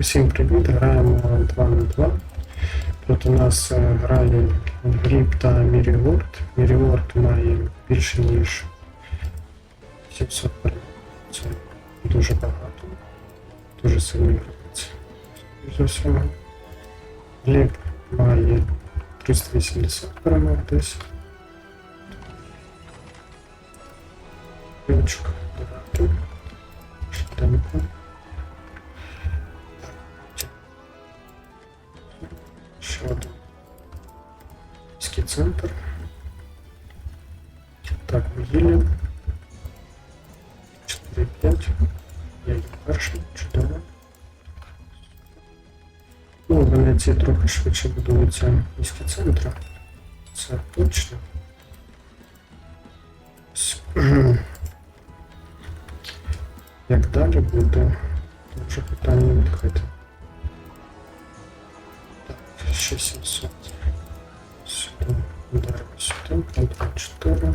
Усім привіт, граємо 2 на 2. Тут у нас е, грає Гріб та Міріворд. Міріворд має більше ніж 700 перемог. Це дуже багато. Дуже сильний гравець. З усього. Гліб має 380 перемог десь. Ключик. Давайте. Швиденько. трохи швидше будуються міські центри. Це точно. Ось. Як далі буде? Це вже питання відкрите. Так, ще 700. Сюди, дерево сюди, контроль 4,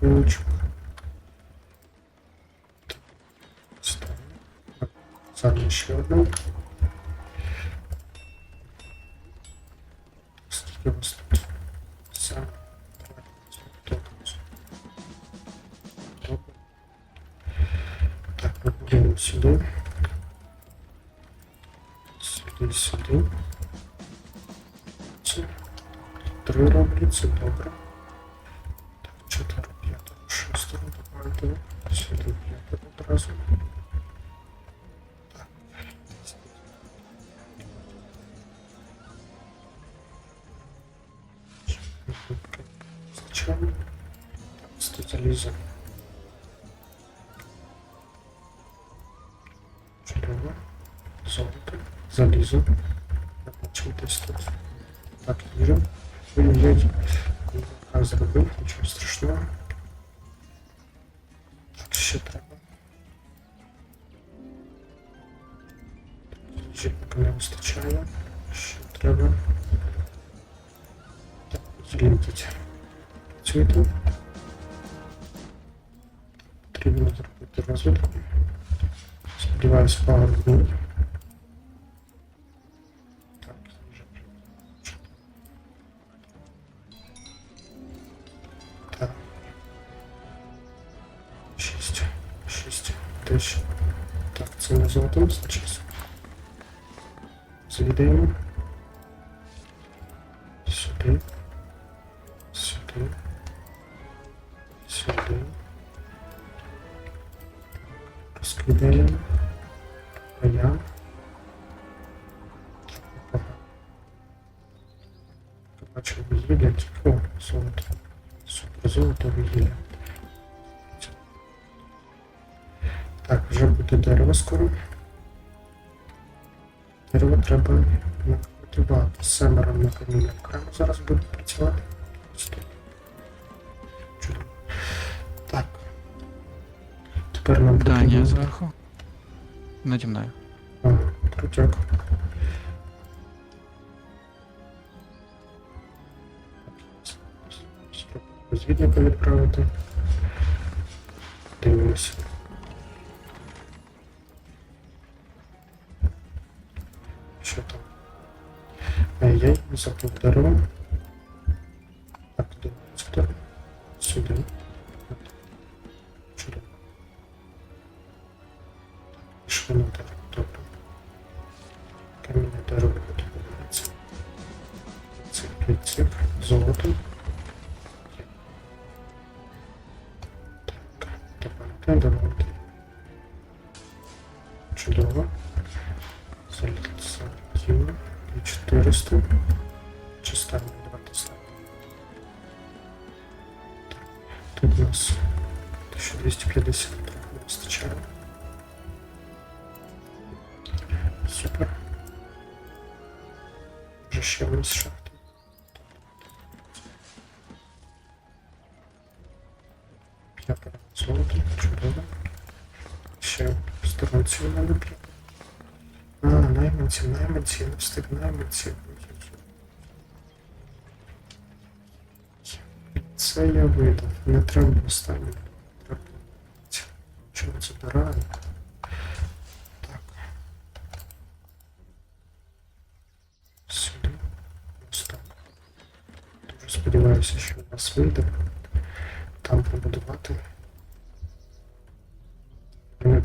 булочок. Так, ставимо. Зараз ще одну. Тут? Все. Так, Добре. Так, ми будемо сюди. Сюди, сюди. Це Так, тут залізо. Чудово. Золото. Залізо. Я бачив десь тут. Так, їжа. Ой-ой-ой. Як зробив, нічого страшного. Так, ще треба. Їжі поки не вистачає. Ще треба. Так, злітіть. Працюйте. Сподіваюсь, пагорб буде. Так, їжа. Так. Шість. Шість. Тисяч. Так, це не золото значить. Звідаємо. Сюди. Сюди. Сюди. Розкидаємо. А я. Побачив вугілля, тільки о, золото. Супер золото вугілля. Так, вже буде дерево скоро. Дерево треба накультивувати. Семером на каміння окремо зараз буде працювати. Ось тут. Чудово. Так. Тепер нам Даня потрібно... зверху. Наді мною. О, крутяк. Розвідника відправити. Дивимося. Що там? Ай-яй, забув дерево. Чудово. Залетіло. І 400. Чи ставимо? Давайте ставимо. Так, Тут у нас 1250 трохи не вистачає. Супер. Вже ще вниз шахти. П'ятеро золото, чудово. ще сторницю надо А, найманців, найманців, не встиг найманців. Це я выйду, не треба останнє. Треба. Чого забираю? Так. Сюда Останнє. Дуже сподіваюся, що у нас вийде. Там побудувати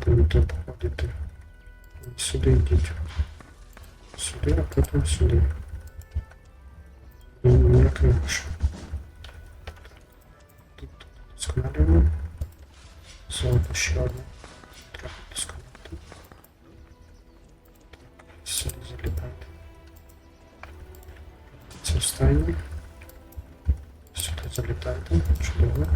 Ви не будете походити. Сюди йдіть. Сюди, а потім сюди. І ніяк інакше. Тут досконалюємо. Золото ще одне. Треба досконалити. Так, сюди залітайте. Це останнє. Сюди залітайте. Чудово.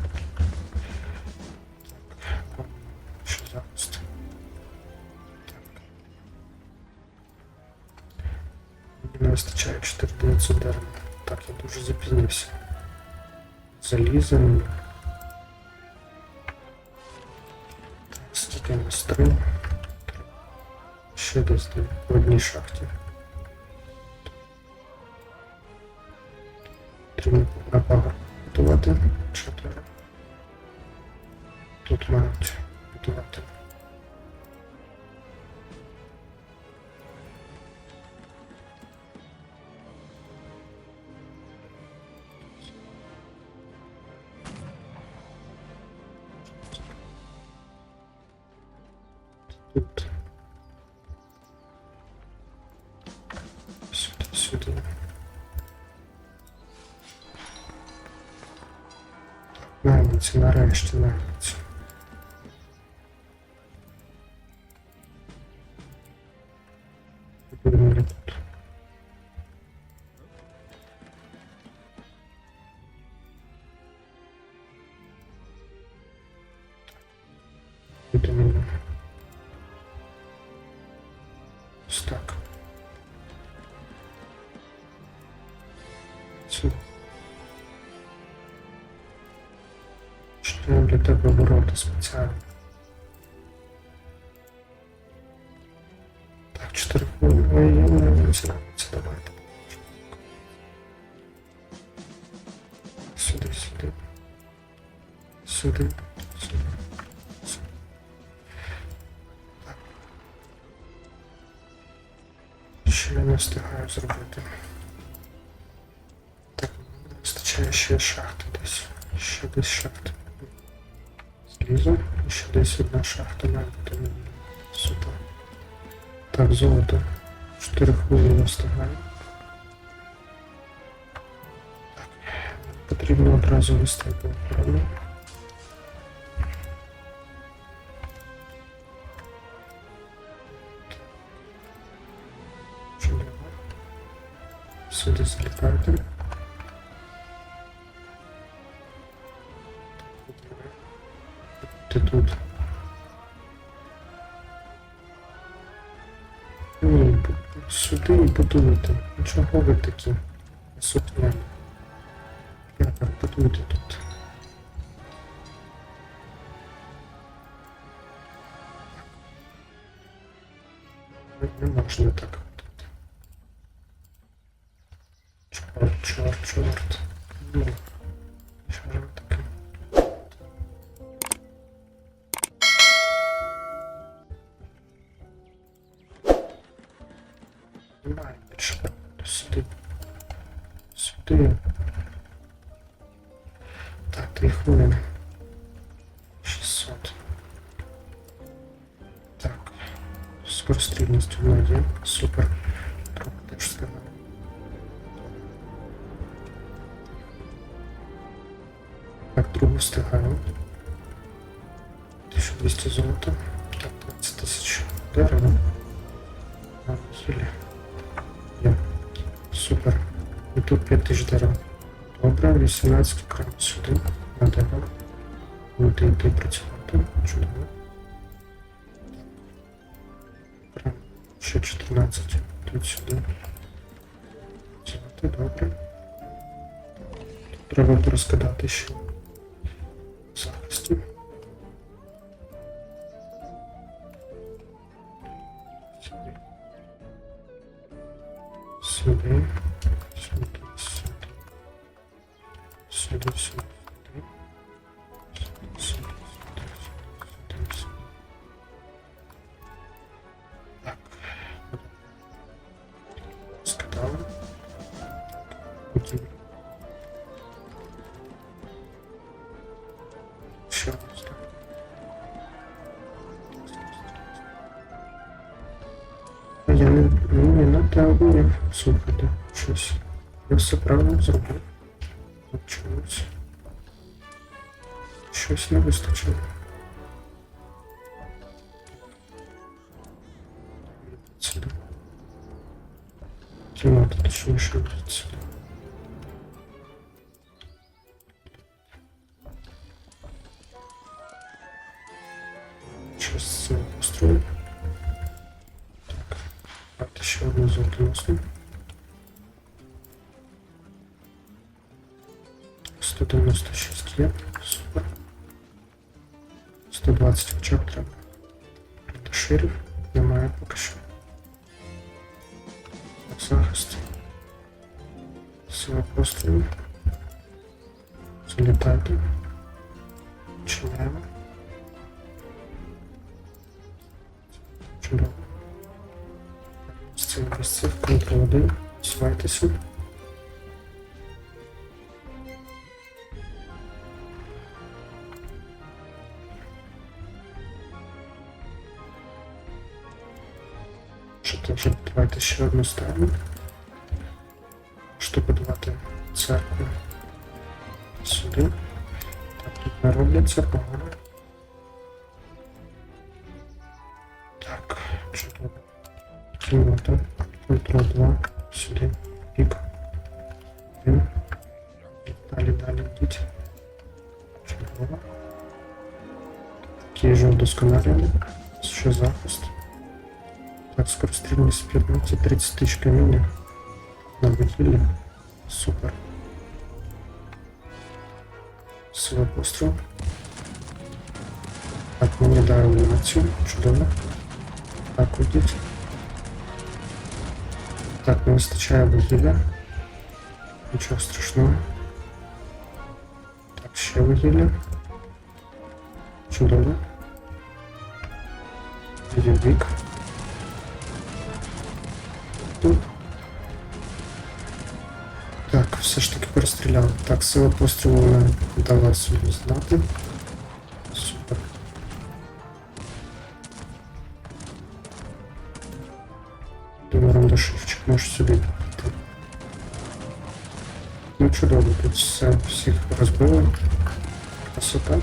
Так, скільки нас три. Ще десь де в одній шахті. Потрібно на пагор готувати. Чотири. Тут мають Тут. Сюди, сюди. Наймиці, нарешті наймиці. Будемо тут. спеціально? Так, чотири хвилини. Ой, я не витягнуться, давайте. Сюди, сюди. Сюди, сюди. сюди. Так. Що я не встигаю зробити? Так, мені не вистачає ще шахти десь. Ще десь шахти. Залізо. І ще десь одна шахта має бути мені сюди. Так, золото. 4 хвилини встигаю. Так. Потрібно одразу вести по охорону. Чудово. Сюди залітайте. Тут. Ні, сюди і. Ну Чого ви такі? Сутняні. Я так будуйте тут. Не- можна так. Чорт, чорт, чорт. 3 хвилини. 600. Так. Скорость стрельность в є. Супер. так что сказав. Так, другу встигаємо. 1200 золота. Так, 20 тисяч дерева. Хілі. я Супер. І тут 5000 дерева. Добре, 18 крам сюда Дерево. Будете йти працювати. Чудово. Прям ще 14. Тут сюди. Працювати, добре. Тут треба розкидати ще. Сюди. Сюди. Сюди, сюди. Сюди, сюди, сюди. Сюди, еще. Я не, не надо огонь. Слухайте, щось. Я все правильно зробив. От чогось. Щось не вистачило. Це точніше відсюди. сюди. Щось з цим построю. Так. Давайте ще одну золотоносну. 196 є. Супер. 120 хоча б треба. Доширів немає поки що. Захист. Сила пострілу. Залітайте. Чиняємо. Контроль 1. Свайтеся. Що вже давайте ще одну. Щоб будувати церкву сюди. Так, тут не робляться погано. Так, чудово. Кімната. Контроль 2. Сюди. Пік. Один. Далі, далі йдіть. Чудово. Такий же вдосконалюємо. Ще захист. Так, скорострільність 15, 30 тисяч каміння на вугілля. Супер. Сила постріл. Так, мені дає анімацію. Чудово. Так, уйдіть. Так, не вистачає вугілля. Нічого страшного. Так, ще вугілля. Чудово. Відбік. Тут. Так, все ж таки перестріляв. Так, сила пострілу не дала собі знати. рандашивчик може сюди піти. Ну чудово, тут все, всіх розбили. Красота.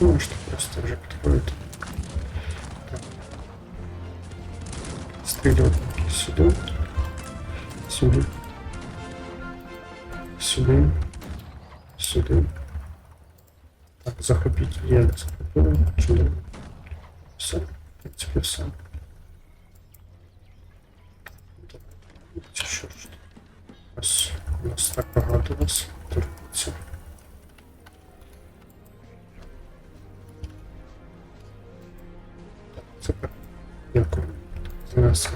Ну, можете просто вже підходити. Так. Стрілювати сюди. Сюди. Сюди. Сюди. Так, захопіть. Є захопили. Чудово. Все. В принципі, все. Що ж. Ось у нас так багато вас турбується. Так, Супер. Дякую. За нас